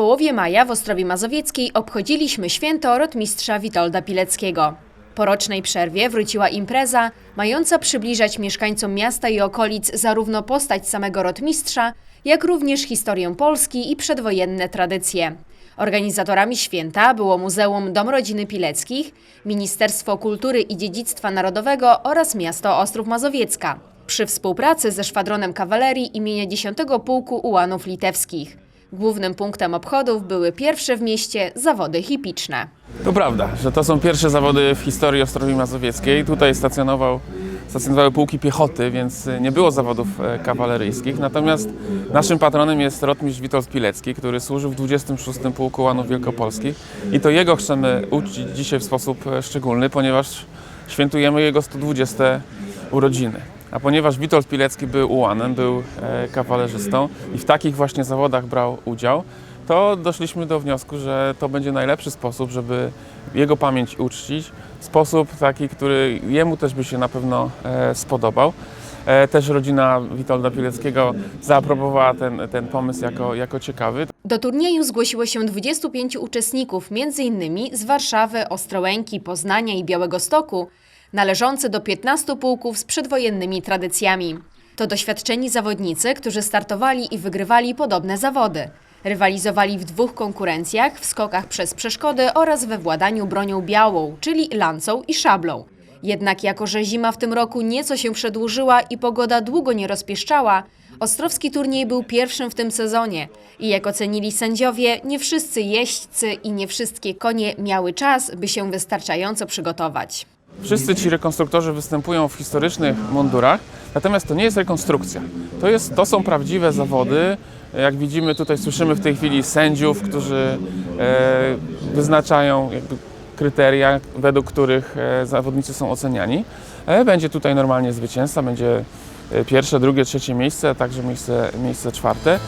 połowie maja w Ostrowie Mazowieckiej obchodziliśmy święto rotmistrza Witolda Pileckiego. Po rocznej przerwie wróciła impreza, mająca przybliżać mieszkańcom miasta i okolic zarówno postać samego rotmistrza, jak również historię Polski i przedwojenne tradycje. Organizatorami święta było Muzeum Dom Rodziny Pileckich, Ministerstwo Kultury i Dziedzictwa Narodowego oraz miasto Ostrów Mazowiecka przy współpracy ze Szwadronem Kawalerii imienia 10 Pułku Ułanów Litewskich. Głównym punktem obchodów były pierwsze w mieście zawody hipiczne. To prawda, że to są pierwsze zawody w historii Ostrowi Mazowieckiej. Tutaj stacjonował, stacjonowały pułki piechoty, więc nie było zawodów e, kawaleryjskich. Natomiast naszym patronem jest rotmistrz Witold Pilecki, który służył w 26 Pułku Łanów Wielkopolskich. I to jego chcemy uczcić dzisiaj w sposób e, szczególny, ponieważ świętujemy jego 120 urodziny. A ponieważ Witold Pilecki był ułanem, był e, kawalerzystą i w takich właśnie zawodach brał udział, to doszliśmy do wniosku, że to będzie najlepszy sposób, żeby jego pamięć uczcić. Sposób taki, który jemu też by się na pewno e, spodobał. E, też rodzina Witolda Pileckiego zaaprobowała ten, ten pomysł jako, jako ciekawy. Do turnieju zgłosiło się 25 uczestników, m.in. z Warszawy, Ostrołęki, Poznania i Białegostoku, należący do 15 pułków z przedwojennymi tradycjami. To doświadczeni zawodnicy, którzy startowali i wygrywali podobne zawody. Rywalizowali w dwóch konkurencjach, w skokach przez przeszkody oraz we władaniu bronią białą, czyli lancą i szablą. Jednak jako, że zima w tym roku nieco się przedłużyła i pogoda długo nie rozpieszczała, Ostrowski turniej był pierwszym w tym sezonie i jak ocenili sędziowie, nie wszyscy jeźdźcy i nie wszystkie konie miały czas, by się wystarczająco przygotować. Wszyscy ci rekonstruktorzy występują w historycznych mundurach, natomiast to nie jest rekonstrukcja. To, jest, to są prawdziwe zawody. Jak widzimy, tutaj słyszymy w tej chwili sędziów, którzy e, wyznaczają kryteria, według których e, zawodnicy są oceniani. E, będzie tutaj normalnie zwycięzca, będzie e, pierwsze, drugie, trzecie miejsce, a także miejsce, miejsce czwarte.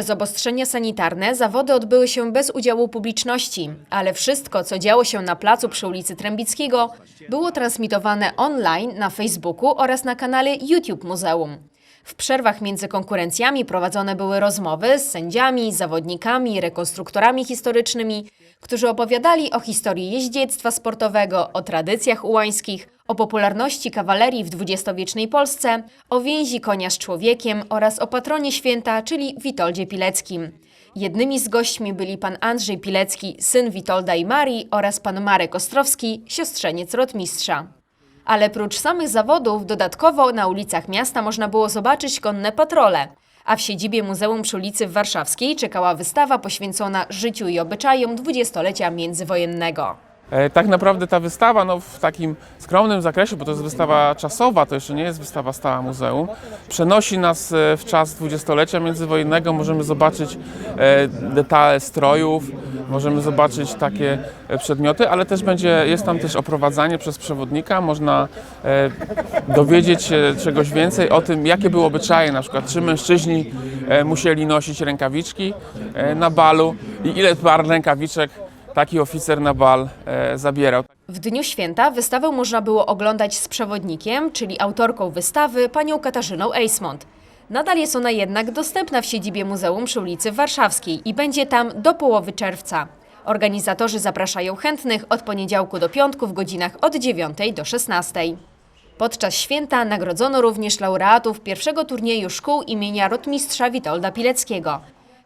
Przez obostrzenia sanitarne zawody odbyły się bez udziału publiczności, ale wszystko, co działo się na placu przy ulicy Trębickiego, było transmitowane online na Facebooku oraz na kanale YouTube Muzeum. W przerwach między konkurencjami prowadzone były rozmowy z sędziami, zawodnikami, rekonstruktorami historycznymi, którzy opowiadali o historii jeździectwa sportowego, o tradycjach ułańskich, o popularności kawalerii w dwudziestowiecznej Polsce, o więzi konia z człowiekiem oraz o patronie święta, czyli Witoldzie Pileckim. Jednymi z gośćmi byli pan Andrzej Pilecki, syn Witolda i Marii oraz pan Marek Ostrowski, siostrzeniec rotmistrza. Ale prócz samych zawodów, dodatkowo na ulicach miasta można było zobaczyć konne patrole. A w siedzibie Muzeum przy ulicy Warszawskiej czekała wystawa poświęcona życiu i obyczajom dwudziestolecia międzywojennego. E, Tak naprawdę ta wystawa no, w takim skromnym zakresie, bo to jest wystawa czasowa, to jeszcze nie jest wystawa stała muzeum, przenosi nas e, w czas dwudziestolecia międzywojennego. Możemy zobaczyć e, detale strojów, możemy zobaczyć takie przedmioty, ale też będzie, jest tam też oprowadzanie przez przewodnika. Można dowiedzieć się czegoś więcej o tym, jakie były obyczaje, na przykład czy mężczyźni musieli nosić rękawiczki na balu i ile par rękawiczek taki oficer na bal e, zabierał. W dniu święta wystawę można było oglądać z przewodnikiem, czyli autorką wystawy, panią Katarzyną Eismont. Nadal jest ona jednak dostępna w siedzibie Muzeum przy ulicy Warszawskiej i będzie tam do połowy czerwca. Organizatorzy zapraszają chętnych od poniedziałku do piątku w godzinach od 9 do 16. Podczas święta nagrodzono również laureatów pierwszego turnieju szkół imienia rotmistrza Witolda Pileckiego.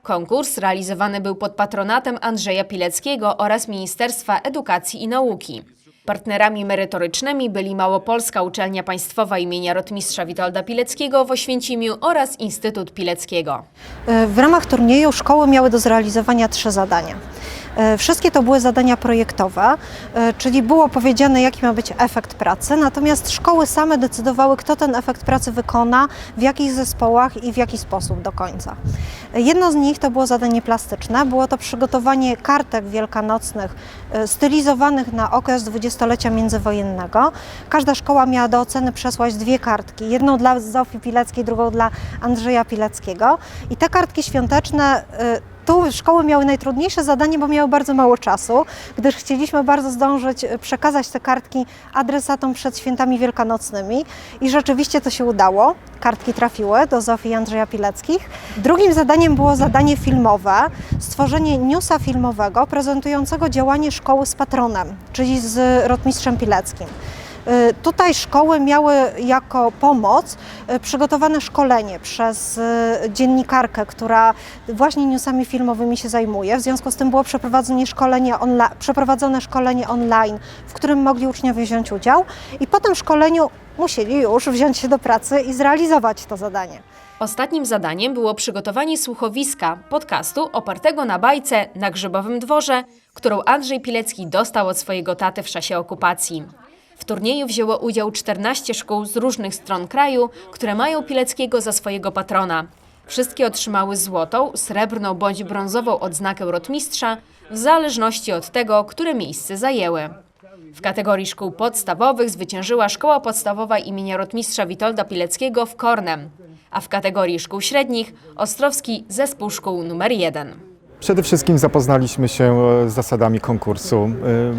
Konkurs realizowany był pod patronatem Andrzeja Pileckiego oraz Ministerstwa Edukacji i Nauki. Partnerami merytorycznymi byli Małopolska Uczelnia Państwowa imienia rotmistrza Witolda Pileckiego w Oświęcimiu oraz Instytut Pileckiego. W ramach turnieju szkoły miały do zrealizowania trzy zadania. E, Wszystkie to były zadania projektowe, e, czyli było powiedziane, jaki ma być efekt pracy, natomiast szkoły same decydowały, kto ten efekt pracy wykona, w jakich zespołach i w jaki sposób do końca. Jedno z nich to było zadanie plastyczne, było to przygotowanie kartek wielkanocnych e, stylizowanych na okres dwudziestolecia międzywojennego. Każda szkoła miała do oceny przesłać dwie kartki, jedną dla Zofii Pileckiej, drugą dla Andrzeja Pileckiego. I te kartki świąteczne tu szkoły miały najtrudniejsze zadanie, bo miały bardzo mało czasu, gdyż chcieliśmy bardzo zdążyć e, przekazać te kartki adresatom przed świętami wielkanocnymi i rzeczywiście to się udało. Kartki trafiły do Zofii i Andrzeja Pileckich. Drugim zadaniem było zadanie filmowe, stworzenie newsa filmowego prezentującego działanie szkoły z patronem, czyli z rotmistrzem Pileckim. Y, Tutaj szkoły miały jako pomoc y, przygotowane szkolenie przez y, dziennikarkę, która właśnie newsami filmowymi się zajmuje. W związku z tym było przeprowadzone szkolenie, onla- przeprowadzone szkolenie online, w którym mogli uczniowie wziąć udział i po tym szkoleniu musieli już wziąć się do pracy i zrealizować to zadanie. Ostatnim zadaniem było przygotowanie słuchowiska, podcastu opartego na bajce na Grzybowym Dworze, którą Andrzej Pilecki dostał od swojego taty w czasie okupacji. W turnieju wzięło udział 14 szkół z różnych stron kraju, które mają Pileckiego za swojego patrona. Wszystkie otrzymały złotą, srebrną bądź brązową odznakę rotmistrza, w zależności od tego, które miejsce zajęły. W kategorii szkół podstawowych zwyciężyła Szkoła Podstawowa imienia rotmistrza Witolda Pileckiego w Kornem, a w kategorii szkół średnich Ostrowski Zespół Szkół nr 1. Przede wszystkim zapoznaliśmy się e, z zasadami konkursu.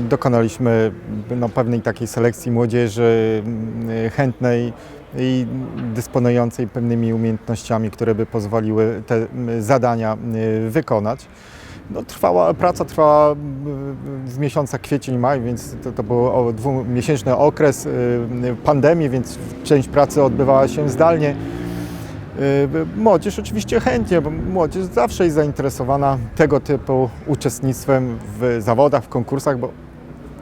E, Dokonaliśmy no, pewnej takiej selekcji młodzieży m, chętnej i dysponującej pewnymi umiejętnościami, które by pozwoliły te zadania wykonać. No, trwała, praca trwała m, z miesiąca kwiecień-maj, więc to, to był dwumiesięczny okres pandemii, więc część pracy odbywała się zdalnie. Y, Młodzież oczywiście chętnie, bo młodzież zawsze jest zainteresowana tego typu uczestnictwem w zawodach, w konkursach, bo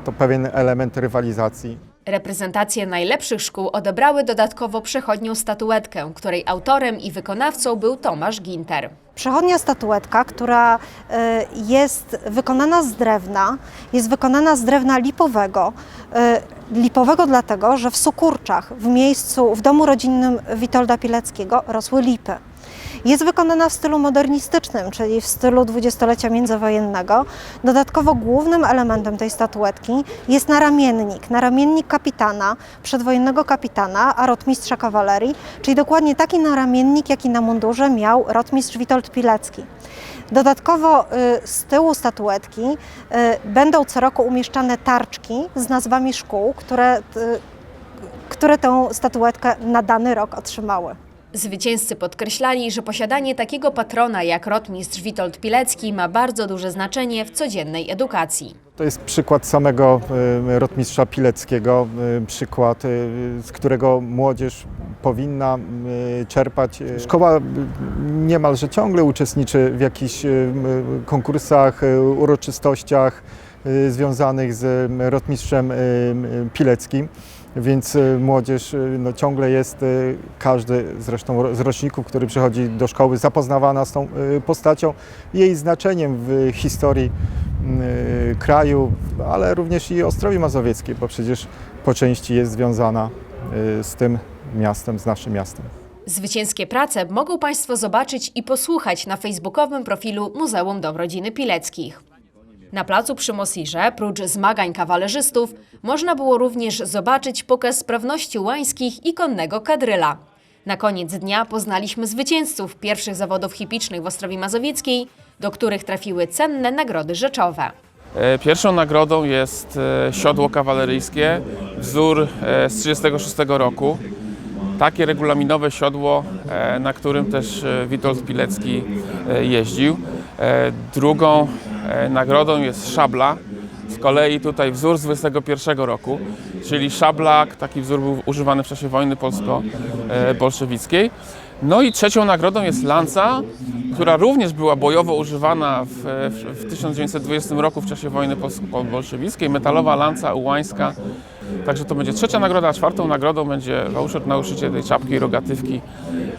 to pewien element rywalizacji. Reprezentacje najlepszych szkół odebrały dodatkowo przechodnią statuetkę, której autorem i wykonawcą był Tomasz Ginter. Przechodnia statuetka, która e, jest wykonana z drewna, jest wykonana z drewna lipowego. E, Lipowego dlatego, że w Sukurczach, w miejscu, w domu rodzinnym Witolda Pileckiego rosły lipy. Jest wykonana w stylu modernistycznym, czyli w stylu dwudziestolecia międzywojennego. Dodatkowo głównym elementem tej statuetki jest naramiennik, naramiennik kapitana, przedwojennego kapitana, a rotmistrza kawalerii, czyli dokładnie taki naramiennik, jaki na mundurze miał rotmistrz Witold Pilecki. Dodatkowo y, z tyłu statuetki y, będą co roku umieszczane tarczki z nazwami szkół, które, y, które tę statuetkę na dany rok otrzymały. Zwycięzcy podkreślali, że posiadanie takiego patrona jak rotmistrz Witold Pilecki ma bardzo duże znaczenie w codziennej edukacji. To jest przykład samego y, rotmistrza Pileckiego, y, przykład, y, z którego młodzież powinna czerpać. Szkoła niemalże ciągle uczestniczy w jakichś konkursach, uroczystościach związanych z rotmistrzem Pileckim. Więc y, młodzież y, no, ciągle jest, y, każdy zresztą z roczników, który przychodzi do szkoły, zapoznawana z tą postacią, jej znaczeniem w historii kraju, ale również i Ostrowi Mazowieckiej, bo przecież po części jest związana z tym miastem, z naszym miastem. Zwycięskie prace mogą Państwo zobaczyć i posłuchać na facebookowym profilu Muzeum Dom Rodziny Pileckich. Na placu przy Mosirze, prócz zmagań kawalerzystów, można było również zobaczyć pokaz sprawności łańskich i konnego kadryla. Na koniec dnia poznaliśmy zwycięzców pierwszych zawodów hipicznych w Ostrowi Mazowieckiej, do których trafiły cenne nagrody rzeczowe. E, Pierwszą nagrodą jest e, siodło kawaleryjskie, wzór e, z 1936 roku. Takie regulaminowe siodło, na którym też Witold Pilecki jeździł. Drugą nagrodą jest szabla. Z kolei tutaj wzór z 21 roku, czyli szablak, taki wzór był używany w czasie wojny polsko-bolszewickiej. No i trzecią nagrodą jest lanca, która również była bojowo używana w, w, w 1920 roku w czasie wojny polsko-bolszewickiej. Metalowa lanca ułańska. Także to będzie trzecia nagroda, a czwartą nagrodą będzie voucher na tej czapki i rogatywki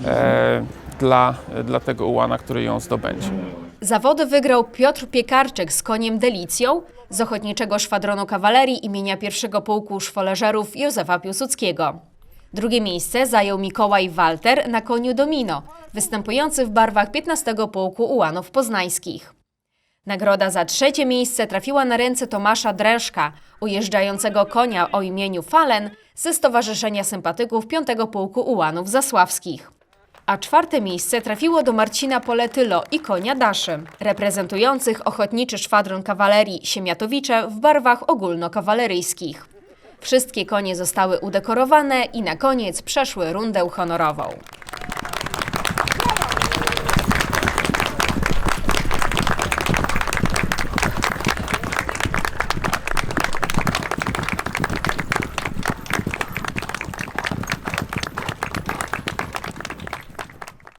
e, dla, dla tego ułana, który ją zdobędzie. Zawody wygrał Piotr Piekarczyk z koniem Delicją z Ochotniczego Szwadronu Kawalerii imienia pierwszego pułku szwoleżerów Józefa Piłsudskiego. Drugie miejsce zajął Mikołaj Walter na koniu Domino, występujący w barwach 15 Pułku Ułanów Poznańskich. Nagroda za trzecie miejsce trafiła na ręce Tomasza Dreszka, ujeżdżającego konia o imieniu Falen ze Stowarzyszenia Sympatyków 5 Pułku Ułanów Zasławskich. A czwarte miejsce trafiło do Marcina Poletylo i konia Daszy, reprezentujących Ochotniczy Szwadron Kawalerii Siemiatowicze w barwach ogólnokawaleryjskich. Wszystkie konie zostały udekorowane i na koniec przeszły rundę honorową.